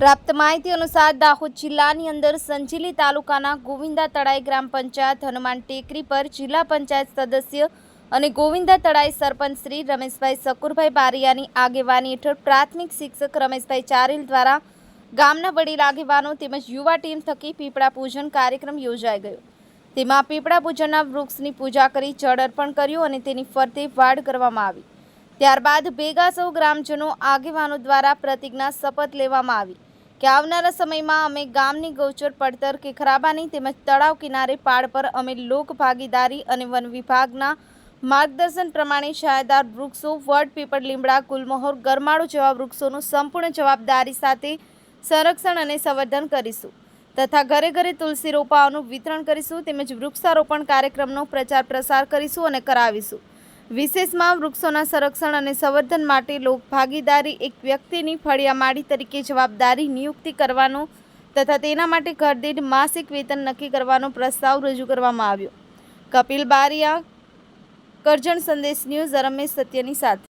પ્રાપ્ત માહિતી અનુસાર દાહોદ જિલ્લાની અંદર સંજીલી તાલુકાના ગોવિંદા તળાઈ ગ્રામ પંચાયત હનુમાન ટેકરી પર જિલ્લા પંચાયત સદસ્ય અને ગોવિંદા તળાઈ સરપંચ શ્રી રમેશભાઈ સકુરભાઈ બારિયાની આગેવાની હેઠળ પ્રાથમિક શિક્ષક રમેશભાઈ ચારેલ દ્વારા ગામના વડીલ આગેવાનો તેમજ યુવા ટીમ થકી પીપળા પૂજન કાર્યક્રમ યોજાઈ ગયો. તેમાં પીપળા પૂજનના વૃક્ષની પૂજા કરી જળ અર્પણ કર્યું અને તેની ફરતે વાડ કરવામાં આવી. ત્યારબાદ ભેગા સૌ ગ્રામજનો આગેવાનો દ્વારા પ્રતિજ્ઞા શપથ લેવામાં આવી. કે આવનારા સમયમાં અમે ગામની ગૌચર પડતર કે ખરાબાની તેમજ તળાવ કિનારે પાડ પર અમે લોક ભાગીદારી અને વન વિભાગના માર્ગદર્શન પ્રમાણે છાયાદાર વૃક્ષો વડ પીપળ લીમડા, ગુલમોહર, ગરમાળો જેવા વૃક્ષોનું સંપૂર્ણ જવાબદારી સાથે સંરક્ષણ અને સંવર્ધન કરીશું તથા ઘરે ઘરે તુલસી રોપાઓનું વિતરણ કરીશું તેમજ વૃક્ષારોપણ કાર્યક્રમનો પ્રચાર પ્રસાર કરીશું અને કરાવીશું. વિશેષમાં વૃક્ષોના સંરક્ષણ અને સંવર્ધન માટે લોકભાગીદારી એક વ્યક્તિની ફળિયામાળી તરીકે જવાબદારી નિયુક્તિ કરવાનો તથા તેના માટે ઘરદીઠ માસિક વેતન નક્કી કરવાનો પ્રસ્તાવ રજૂ કરવામાં આવ્યો. કપિલ બારિયા, કરજણ સંદેશ ન્યૂઝ, રમેશ સત્યની સાથે.